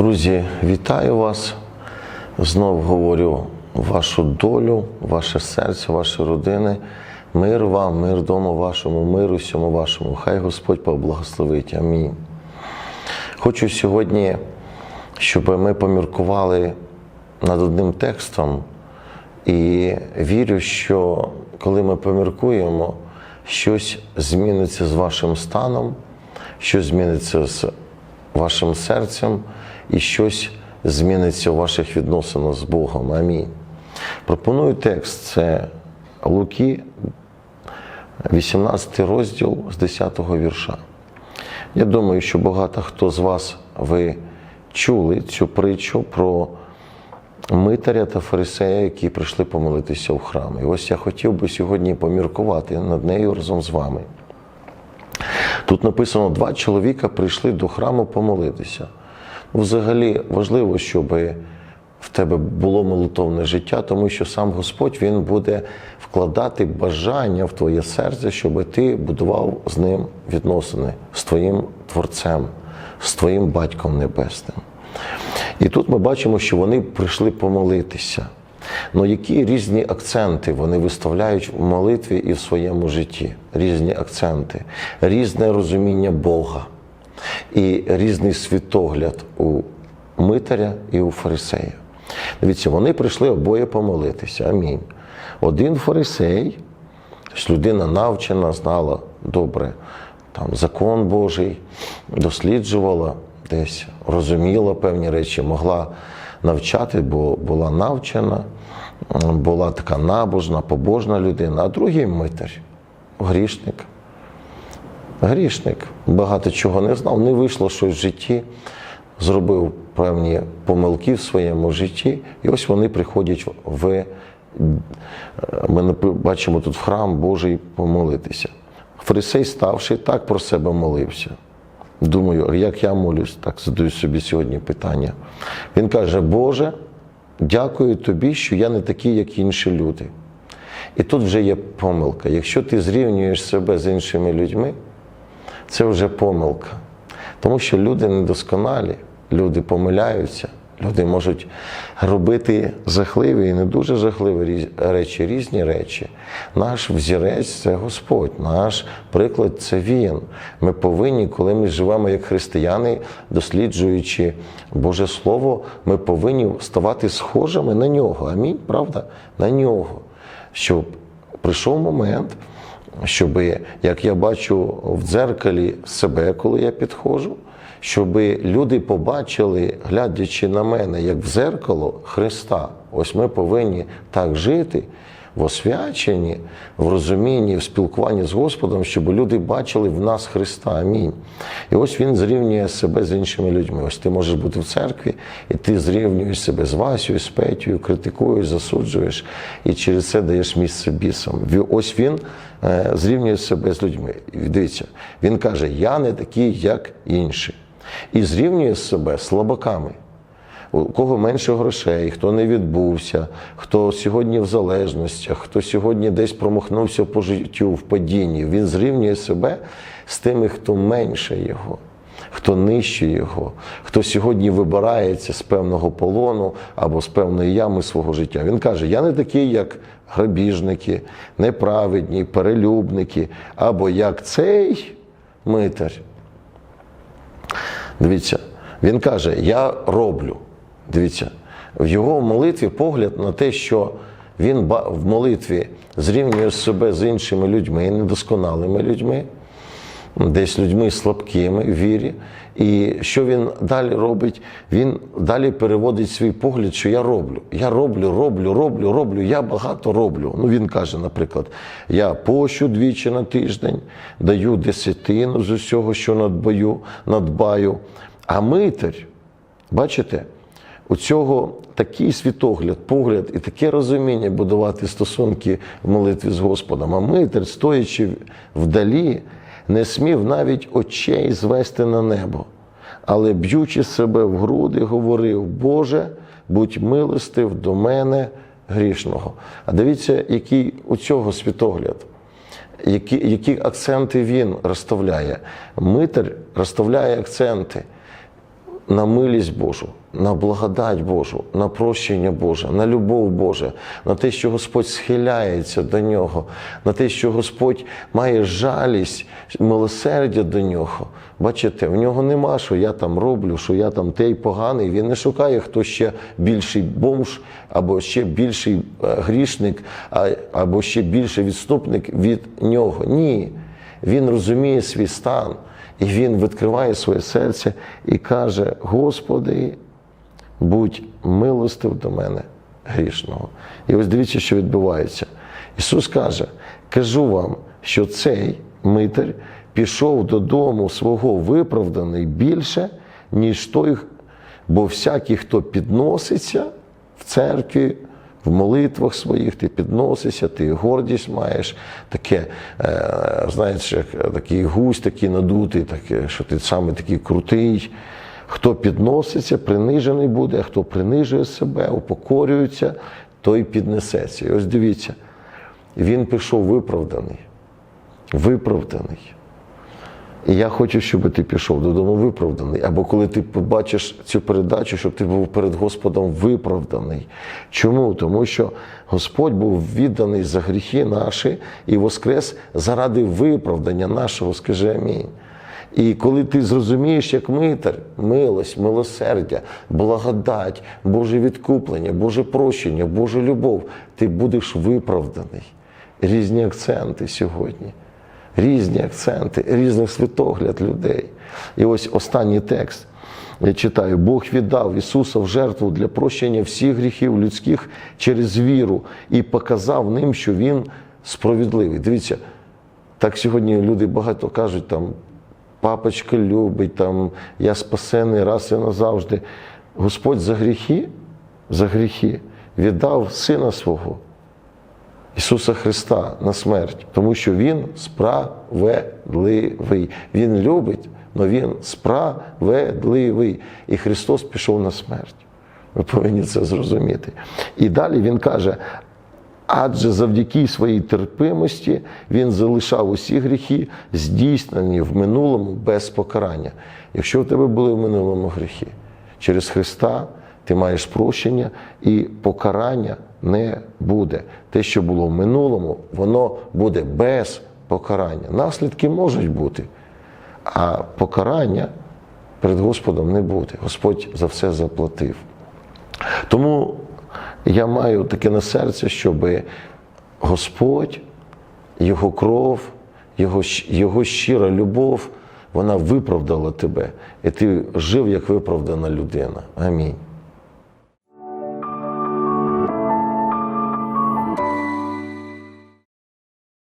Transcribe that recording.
Друзі, вітаю вас. Знов говорю вашу долю, ваше серце, ваші родини. Мир вам, мир дому вашому, миру всьому вашому. Хай Господь поблагословить. Амінь. Хочу сьогодні, щоб ми поміркували над одним текстом, і вірю, що коли ми поміркуємо, щось зміниться з вашим станом, щось зміниться з вашим серцем і щось зміниться у ваших відносинах з Богом. Амінь. Пропоную текст. Це Луки, 18 розділ з 10 вірша. Я думаю, що багато хто з вас ви чули цю притчу про митаря та фарисея, які прийшли помолитися в храм. І ось я хотів би сьогодні поміркувати над нею разом з вами. Тут написано, два чоловіка прийшли до храму помолитися. Ну, Взагалі важливо, щоб в тебе було молитовне життя, тому що сам Господь Він буде вкладати бажання в твоє серце, щоб ти будував з ним відносини з твоїм Творцем, з твоїм Батьком Небесним. І тут ми бачимо, що вони прийшли помолитися. Ну які різні акценти вони виставляють в молитві і в своєму житті? Різні акценти, різне розуміння Бога і різний світогляд у митаря і у фарисея. Дивіться, вони прийшли обоє помолитися. Амінь. Один фарисей, людина навчена, знала добре там, закон Божий, досліджувала десь, розуміла певні речі, могла навчати, бо була навчена, була така набожна, побожна людина, а другий митар, грішник. Грішник багато чого не знав, не вийшло щось в житті, зробив певні помилки в своєму житті, і ось вони приходять в ми бачимо тут в храм Божий помолитися. Фарисей, ставши, так про себе молився. Думаю, як я молюсь, так задаю собі сьогодні питання. Він каже: Боже, дякую тобі, що я не такий, як інші люди. І тут вже є помилка. Якщо ти зрівнюєш себе з іншими людьми, це вже помилка. Тому що люди недосконалі, люди помиляються, люди можуть робити жахливі і не дуже жахливі речі, різні речі. Наш взірець це Господь, наш приклад це Він. Ми повинні, коли ми живемо як християни, досліджуючи Боже Слово, ми повинні ставати схожими на нього. Амінь, правда? На нього. Щоб прийшов момент щоб, як я бачу в дзеркалі себе, коли я підходжу, щоб люди побачили, глядячи на мене, як в дзеркало Христа. Ось ми повинні так жити в освяченні, в розумінні, в спілкуванні з Господом, щоб люди бачили в нас Христа. Амінь. І ось Він зрівнює себе з іншими людьми. Ось ти можеш бути в церкві, і ти зрівнюєш себе з Васею, з Петю, критикуєш, засуджуєш, і через це даєш місце бісам. Ось він зрівнює себе з людьми. Дивіться, він каже: Я не такий, як інші. І зрівнює себе слабаками у кого менше грошей, хто не відбувся, хто сьогодні в залежностях, хто сьогодні десь промахнувся по життю в падінні. Він зрівнює себе з тими, хто менше його. Хто нижче його, хто сьогодні вибирається з певного полону або з певної ями свого життя. Він каже: Я не такий, як грабіжники, неправедні, перелюбники, або як цей митар. Дивіться, він каже: Я роблю. Дивіться, в його молитві погляд на те, що він в молитві зрівнює себе з іншими людьми, недосконалими людьми, десь людьми слабкими в вірі. І що він далі робить? Він далі переводить свій погляд, що я роблю. Я роблю, роблю, роблю, роблю, я багато роблю. Ну він каже, наприклад, я пощу двічі на тиждень, даю десятину з усього, що надбаю, надбаю. А митар, бачите? У цього такий світогляд, погляд і таке розуміння будувати стосунки в молитві з Господом. А митер, стоячи вдалі, не смів навіть очей звести на небо, але б'ючи себе в груди, говорив: Боже, будь милостив до мене грішного. А дивіться, який у цього світогляд. Які які акценти він розставляє? Митер розставляє акценти на милість Божу, на благодать Божу, на прощення Боже, на любов Боже, на те, що Господь схиляється до нього, на те, що Господь має жалість, милосердя до нього. Бачите, в нього нема, що я там роблю, що я там той поганий. Він не шукає, хто ще більший бомж, або ще більший е, грішник, або ще більший відступник від нього. Ні. Він розуміє свій стан, і він відкриває своє серце і каже: Господи, будь милостив до мене грішного. І ось дивіться, що відбувається. Ісус каже: кажу вам, що цей митар пішов додому свого виправданий більше, ніж той, бо всякий, хто підноситься в церкві, в молитвах своїх ти підносишся, ти гордість маєш, таке, е, знаєш, такий гусь, такий надутий, таке, що ти саме такий крутий. Хто підноситься, принижений буде, а хто принижує себе, упокорюється, той піднесеться. І ось дивіться, він пішов виправданий. Виправданий. І я хочу, щоб ти пішов додому виправданий. Або коли ти побачиш цю передачу, щоб ти був перед Господом виправданий. Чому? Тому що Господь був відданий за гріхи наші і воскрес заради виправдання нашого, скажи амінь. І коли ти зрозумієш, як митар, милость, милосердя, благодать, Боже відкуплення, Боже прощення, Божа любов, ти будеш виправданий. Різні акценти сьогодні різні акценти, різний світогляд людей. І ось останній текст. Я читаю: Бог віддав Ісуса в жертву для прощення всіх гріхів людських через віру і показав ним, що Він справедливий. Дивіться, так сьогодні люди багато кажуть, там, папочка любить, там, я спасений раз і назавжди. Господь за гріхи, за гріхи віддав Сина свого. Ісуса Христа на смерть, тому що Він справедливий. Він любить, але Він справедливий. І Христос пішов на смерть. Ви повинні це зрозуміти. І далі Він каже: адже завдяки своїй терпимості Він залишав усі гріхи, здійснені в минулому без покарання. Якщо в тебе були в минулому гріхи, через Христа ти маєш прощення і покарання не буде. Те, що було в минулому, воно буде без покарання. Наслідки можуть бути, а покарання перед Господом не буде. Господь за все заплатив. Тому я маю таке на серці, щоб Господь, Його кров, Його, Його щира любов, вона виправдала тебе. І ти жив як виправдана людина. Амінь.